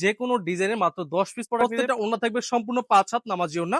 যে কোনো ডিজাইনের মাত্র দশ পিস প্রোডাক্ট ওনা থাকবে সম্পূর্ণ পাঁচ হাত নামাজি ওনা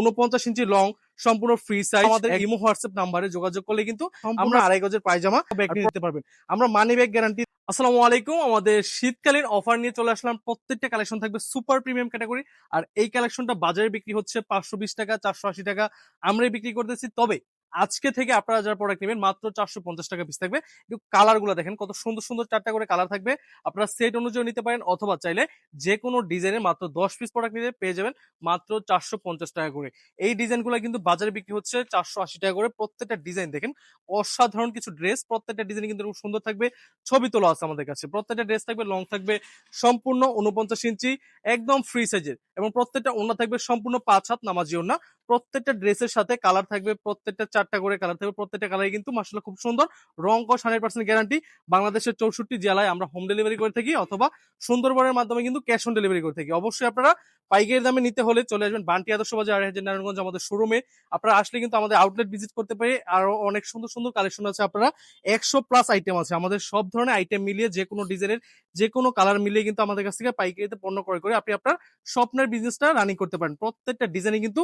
উনপঞ্চাশ ইঞ্চি লং সম্পূর্ণ ফ্রি সাইজ আমাদের ইমো হোয়াটসঅ্যাপ নাম্বারে যোগাযোগ করলে কিন্তু আমরা আড়াই গজের পায়জামা ব্যাগ নিতে পারবেন। আমরা মানি ব্যাগ গ্যারান্টি আসসালামু আলাইকুম আমাদের শীতকালীন অফার নিয়ে চলে আসলাম। প্রত্যেকটা কালেকশন থাকবে সুপার প্রিমিয়াম ক্যাটাগরি আর এই কালেকশনটা বাজারে বিক্রি হচ্ছে পাঁচশো বিশ টাকা চারশো আশি টাকা। আমরাই বিক্রি করতেছি। তবে আজকে থেকে আপনারা যারা প্রোডাক্ট নেবেন, মাত্র চারশো পঞ্চাশ টাকা পিস থাকবে। একটু কালারগুলো দেখেন, কত সুন্দর সুন্দর চারটা করে কালার থাকবে। আপনারা সেট অনুযায়ী নিতে পারেন অথবা চাইলে যে কোনো ডিজাইনের মাত্র দশ পিস প্রোডাক্ট নিলে পেয়ে যাবেন মাত্র চারশো পঞ্চাশ টাকা করে। এই ডিজাইনগুলো কিন্তু বাজারে বিক্রি হচ্ছে চারশো আশি টাকা করে। প্রত্যেকটা ডিজাইন দেখেন, অসাধারণ কিছু ড্রেস প্রত্যেকটা ডিজাইন কিন্তু খুব সুন্দর থাকবে। ছবি তোলা আছে আমাদের কাছে। প্রত্যেকটা ড্রেস থাকবে লং থাকবে, সম্পূর্ণ উনপঞ্চাশ ইঞ্চি, একদম ফ্রি সাইজের এবং প্রত্যেকটা ওনা থাকবে সম্পূর্ণ পাঁচ হাত নামাজি ওনা প্রত্যেকটা ড্রেসের সাথে কালার থাকবে, প্রত্যেকটা চারটা করে কালার থাকবে, প্রত্যেকটা কালারই কিন্তু মাসাল্লাহ খুব সুন্দর। রং কস হান্ড্রেড পার্সেন্ট গ্যারান্টি বাংলাদেশের চৌষট্টি জেলায় আমরা হোম ডেলিভারি করে থাকি অথবা সুন্দরবনের মাধ্যমে কিন্তু ক্যাশ অন ডেলিভারি করে থাকি। অবশ্যই আপনারা পাইকারি দামে নিতে হলে চলে আসবেন বান্টি আদর্শ বাজার, আড়াই হাজার নারায়ণগঞ্জ আমাদের শোরুমে আপনারা আসলে কিন্তু আমাদের আউটলেট ভিজিট করতে পারে আরও অনেক সুন্দর সুন্দর কালেকশন আছে। আপনারা একশো প্লাস আইটেম আছে। আমাদের সব ধরনের আইটেম মিলিয়ে যে কোনো ডিজাইনের যে কোনো কালার মিলিয়ে কিন্তু আমাদের কাছ থেকে পাইকারিতে পণ্য ক্রয় করে আপনি আপনার স্বপ্নের বিজনেসটা রানিং করতে পারেন। প্রত্যেকটা ডিজাইনে কিন্তু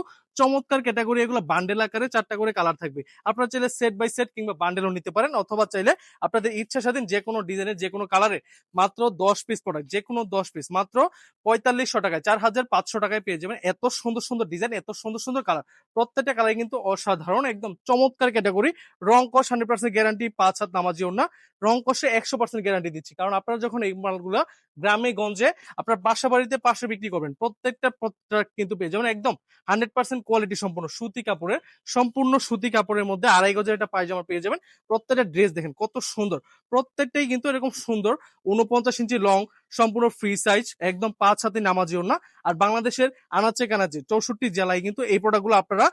চমৎকার ক্যাটাগরি এগুলো বান্ডেল আকারে চারটা করে কালার থাকবে। আপনারা চাইলে সেট বাই সেট কিংবা বান্ডেলও নিতে পারেন, অথবা চাইলে আপনাদের ইচ্ছা স্বাধীন যে কোনো ডিজাইনের যে কোনো কালারে মাত্র দশ পিস প্রোডাক্ট যে কোনো দশ পিস মাত্র পঁয়তাল্লিশশো টাকায়, চার হাজার পাঁচশো টাকায় পেয়ে যাবেন। এত সুন্দর সুন্দর ডিজাইন এত সুন্দর সুন্দর কালার প্রত্যেকটা কালার কিন্তু অসাধারণ, একদম চমৎকার ক্যাটাগরি রং কস হান্ড্রেড পার্সেন্ট গ্যারান্টি পাঁচ হাত নামাজি না রং কষে একশো পার্সেন্ট গ্যারান্টি দিচ্ছি, কারণ আপনারা যখন এই মালগুলো গ্রামে, গঞ্জে আপনার বাসা বাড়িতে পাশে বিক্রি করবেন, প্রত্যেকটা প্রোডাক্ট কিন্তু পেয়ে যাবেন, একদম হান্ড্রেড পার্সেন্ট কোয়ালিটি সম্পূর্ণ সুতি কাপড়ের, সম্পূর্ণ সুতি কাপড়ের মধ্যে আড়াই গজের একটা পায়জামা পেয়ে যাবেন। প্রত্যেকটা ড্রেস দেখেন কত সুন্দর। প্রত্যেকটাই কিন্তু এরকম সুন্দর উনপঞ্চাশ ইঞ্চি লং সম্পূর্ণ ফ্রি সাইজ একদম পাঁচ হাতে নামাজিও না। আর বাংলাদেশের আনাচে কানাচে চৌষট্টি জেলায় কিন্তু এই প্রোডাক্টগুলো আপনারা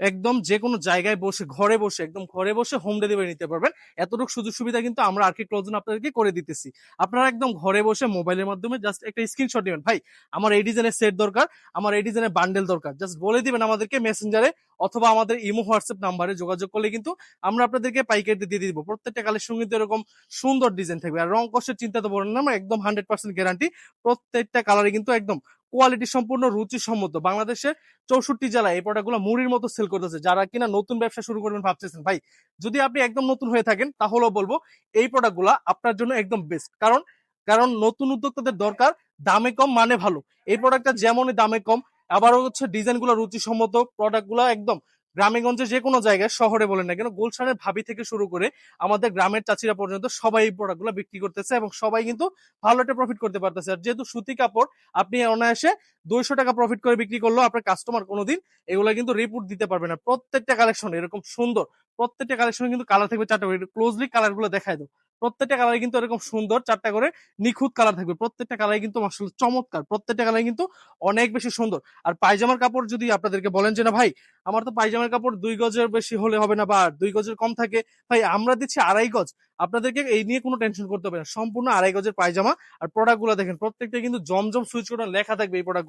একদম যে কোনো জায়গায় বসে, ঘরে বসে, একদম ঘরে বসে হোম ডেলিভারি নিতে পারবেন। এতটুকু সুযোগ সুবিধা কিন্তু আমরা আর কি ক্লোজন আপনাদেরকে করে দিতেছি। আপনারা একদম ঘরে বসে মোবাইলের মাধ্যমে জাস্ট একটা স্ক্রিনশট নেবেন। ভাই, আমার এই ডিজাইনের সেট দরকার, আমার এই ডিজাইনের বান্ডেল দরকার। জাস্ট বলে দিবেন আমাদেরকে মেসেঞ্জারে অথবা আমাদের ইমো, হোয়াটসঅ্যাপ নাম্বারে যোগাযোগ করলে কিন্তু আমরা আপনাদেরকে পাইকারিতে দিয়ে দিব। প্রত্যেকটা কালেকশন কিন্তু এরকম সুন্দর ডিজাইন থাকবে। আর রং কষ্টের চিন্তা তো বলেন না, একদম হান্ড্রেড পার্সেন্ট গ্যারান্টি প্রত্যেকটা কালারে কিন্তু একদম কোয়ালিটি সম্পূর্ণ রুচি সম্মত বাংলাদেশের চৌষট্টি জেলায় এই প্রোডাক্টগুলো মুড়ির মতো সেল করতেছে। যারা কিনা নতুন ব্যবসা শুরু করবেন ভাবতেছেন, ভাই, যদি আপনি একদম নতুন হয়ে থাকেন, তাহলেও বলব এই প্রোডাক্টগুলো আপনার জন্য একদম বেস্ট কারণ কারণ নতুন উদ্যোক্তাদের দরকার দামে কম মানে ভালো। এই প্রোডাক্টটা যেমনই দামে কম, আবারও হচ্ছে ডিজাইনগুলো রুচিসম্মত প্রোডাক্টগুলো একদম গ্রামেগঞ্জে যে কোনো জায়গায়, শহরে বলেন না কেন, গুলশানের ভাবি থেকে শুরু করে আমাদের গ্রামের চাচিরা পর্যন্ত সবাই এই প্রোডাক্টগুলো বিক্রি করতেছে এবং সবাই কিন্তু ভালো একটা প্রফিট করতে পারতেছে। আর যেহেতু সুতি কাপড়, আপনি অনায়াসে দুইশো টাকা প্রফিট করে বিক্রি করলেও আপনার কাস্টমার কোনোদিন এগুলো কিন্তু রিপোর্ট দিতে পারবে না। প্রত্যেকটা কালেকশন এরকম সুন্দর, প্রত্যেকটা কালেকশন কিন্তু কালার থাকবে চারটা ক্লোজলি কালারগুলো দেখায় দাও। প্রত্যেকটা কালার কিন্তু এরকম সুন্দর, চারটা করে নিখুঁত কালার থাকবে। প্রত্যেকটা কালার কিন্তু আসলে চমৎকার, প্রত্যেকটা কালার কিন্তু অনেক বেশি সুন্দর। আর পায়জামার কাপড় যদি আপনাদেরকে বলেন যে, না ভাই, আমার তো পায়জামার কাপড় দুই গজের বেশি হলে হবে না বা দুই গজের কম থাকে, ভাই আমরা দিচ্ছি আড়াই গজ। আপনাদেরকে এই নিয়ে কোনো টেনশন করতে হবে না। সম্পূর্ণ আড়াই গজের পায়জামা আর প্রোডাক্টগুলো দেখেন, প্রত্যেকটা কিন্তু জমজম সুইচ করে লেখা থাকবে এই প্রোডাক্ট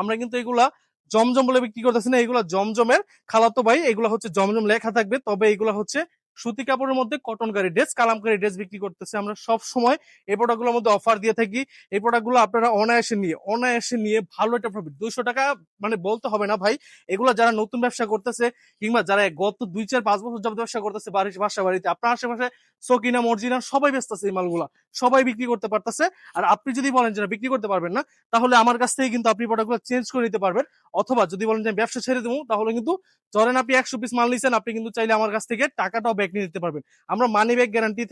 আমরা কিন্তু এগুলা জমজম বলে বিক্রি করতেছি না, এগুলা জমজমের খালাতো ভাই, এগুলো হচ্ছে জমজম লেখা থাকবে। তবে এগুলা হচ্ছে সুতি কাপড়ের মধ্যে কটনকারি ড্রেস কালামকারি ড্রেস বিক্রি করতেছে আমরা সব সময়। এই প্রোডাক্টগুলোর মধ্যে অফার দিয়ে থাকি। এই প্রোডাক্টগুলো আপনারা অনায়াসে নিয়ে অনায়াসে নিয়ে ভালো একটা প্রফিট দুইশো টাকা মানে বলতে হবে না ভাই। এগুলো যারা নতুন ব্যবসা করতেছে কিংবা যারা গত দুই, চার, পাঁচ বছর যাবত ব্যবসা করতেছে বাড়ির বাসা বাড়িতে, আপনার আশেপাশে সকিনা, মর্জিনা সবাই ব্যস্তাছে এই মালগুলা। সবাই বিক্রি করতে পারতেছে। আর আপনি যদি বলেন যে বিক্রি করতে পারবেন না, তাহলে আমার কাছ থেকে কিন্তু আপনি প্রোডাক্টগুলো চেঞ্জ করে নিতে পারবেন। অথবা যদি বলেন যে ব্যবসা ছেড়ে দেবো, তাহলে কিন্তু ধরেন আপনি একশো পিস মাল নিচ্ছেন আপনি কিন্তু চাইলে আমার কাছ থেকে টাকাটাও ব্যাক নিয়ে নিতে পারবেন। আমরা মানি ব্যাক গ্যারান্টি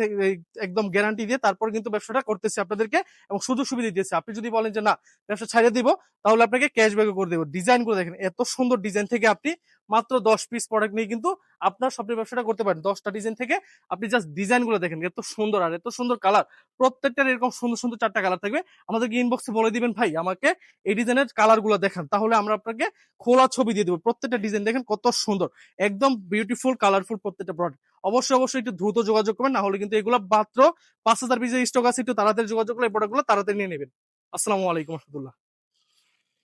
একদম গ্যারান্টি দিয়ে তারপর কিন্তু ব্যবসাটা করতেছি আপনাদেরকে এবং সুযোগ সুবিধা দিয়েছি। আপনি যদি বলেন যে না, ব্যবসা ছেড়ে দিব, তাহলে আপনাকে ক্যাশব্যাকও করে দেবো। ডিজাইন করে দেখেন, এত সুন্দর ডিজাইন থেকে আপনি মাত্র দশ পিস প্রোডাক্ট নিয়ে কিন্তু আপনার স্বপ্নের ব্যবসাটা করতে পারেন। দশটা ডিজাইন থেকে আপনি জাস্ট ডিজাইনগুলো দেখেন, এত সুন্দর আর এত সুন্দর কালার প্রত্যেকটার এরকম সুন্দর সুন্দর চারটা কালার থাকবে। আমাদেরকে ইনবক্সে বলে দিবেন, ভাই, আমাকে এই ডিজাইনের কালারগুলো দেখান, তাহলে আমরা আপনাকে খোলা ছবি দিয়ে দেবো। প্রত্যেকটা ডিজাইন দেখেন কত সুন্দর, একদম বিউটিফুল কালারফুল প্রত্যেকটা প্রোডাক্ট অবশ্যই অবশ্যই একটু দ্রুত যোগাযোগ করবেন, না হলে কিন্তু এগুলো মাত্র পাঁচ হাজার পিসের স্টক আছে, একটু তাড়াতাড়ি যোগাযোগ করলে এই প্রোডাক্টগুলো তাড়াতাড়ি নিয়ে নেবেন। আসসালামু আলাইকুম রহমতুল্লাহ।